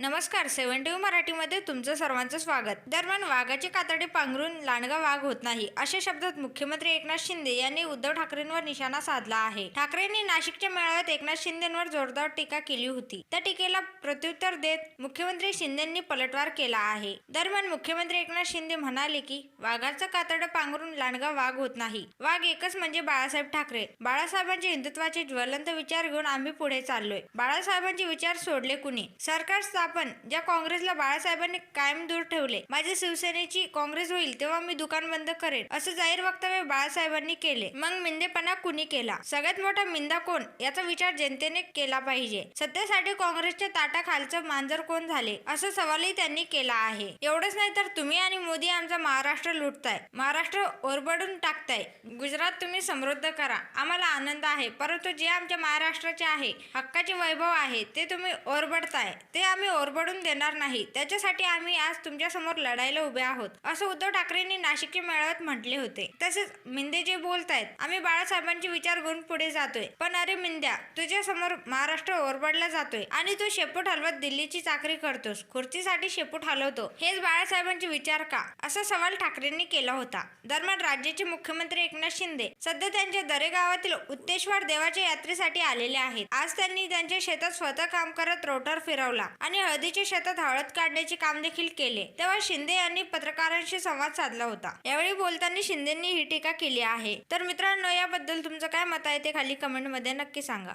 नमस्कार seven T मराठीमध्ये तुमचं सर्वांचं स्वागत. दरम्यान वाघाची कातडी पांघरून लांडगा वाघ होत नाही अशा शब्दात मुख्यमंत्री एकनाथ शिंदे यांनी उद्धव ठाकरेंवर निशाणा साधला आहे. ठाकरेंनी नाशिकच्या मेळाव्यात एकनाथ शिंदेंवर जोरदार टीका केली होती. त्या टीकेला प्रत्युत्तर देत मुख्यमंत्री शिंदेंनी पलटवार केला आहे. दरम्यान मुख्यमंत्री एकनाथ शिंदे म्हणाले की वाघाचं कातड पांघरून लांडगा वाघ होत नाही. वाघ एकच म्हणजे बाळासाहेब ठाकरे. बाळासाहेबांचे हिंदुत्वाचे ज्वलंत विचार घेऊन आम्ही पुढे चाललोय. बाळासाहेबांचे विचार सोडले कुणी? सरकार स्थापन ज्या काँग्रेसला बाळासाहेबांनी कायम दूर ठेवले माझी शिवसेनेची काँग्रेस होईल तेव्हा मी दुकान बंद करेन असं जाहीर वक्तव्य बाळासाहेबांनी केले. मग मिंदेपणा कुणी केला? सगळ्यात मोठा मिंदा कोण? याचा विचार जनतेने केला पाहिजे. सत्तेसाठी काँग्रेसच्या ताटाखालचं मांजर कोण झाले? असं सवालही त्यांनी केला आहे. एवढंच नाही तर तुम्ही आणि मोदी आमचा महाराष्ट्र लुटताय. महाराष्ट्र ओरबडून टाकताय. गुजरात तुम्ही समृद्ध करा. आम्हाला आनंद आहे परंतु जे आमच्या महाराष्ट्राचे आहे हक्काचे वैभव आहे ते तुम्ही ओरबडताय. ते आम्ही ओरबडून देणार नाही. त्याच्यासाठी आम्ही आज तुमच्यासमोर लढायला उभे आहोत असं उद्धव ठाकरेंनी नाशिकच्या मेळाव्यात म्हटले होते. तसेच मिंदे जे बोलत आहेत आम्ही बाळासाहेबांचे विचार घेऊन पुढे जातोय. पण अरे मिंद्या तुझ्या समोर महाराष्ट्र ओरबडला जातोय आणि तू शेपूट हलवत दिल्लीची चाकरी करतोस. खुर्चीसाठी शेपूट हलवतो. हेच बाळासाहेबांचे विचार का? असा सवाल ठाकरेंनी केला होता. दरम्यान राज्याचे मुख्यमंत्री एकनाथ शिंदे सध्या त्यांच्या दरे गावातील उत्तेश्वर देवाच्या यात्रेसाठी आलेले आहेत. आज त्यांनी त्यांच्या शेतात स्वतः काम करत रोटर फिरवला आणि हळदीच्या शेतात हळद काढण्याचे काम देखील केले. तेव्हा शिंदे यांनी पत्रकारांशी संवाद साधला होता. यावेळी बोलताना शिंदेंनी ही टीका केली आहे. तर मित्रांनो याबद्दल तुमचं काय मत आहे ते खाली कमेंटमध्ये नक्की सांगा.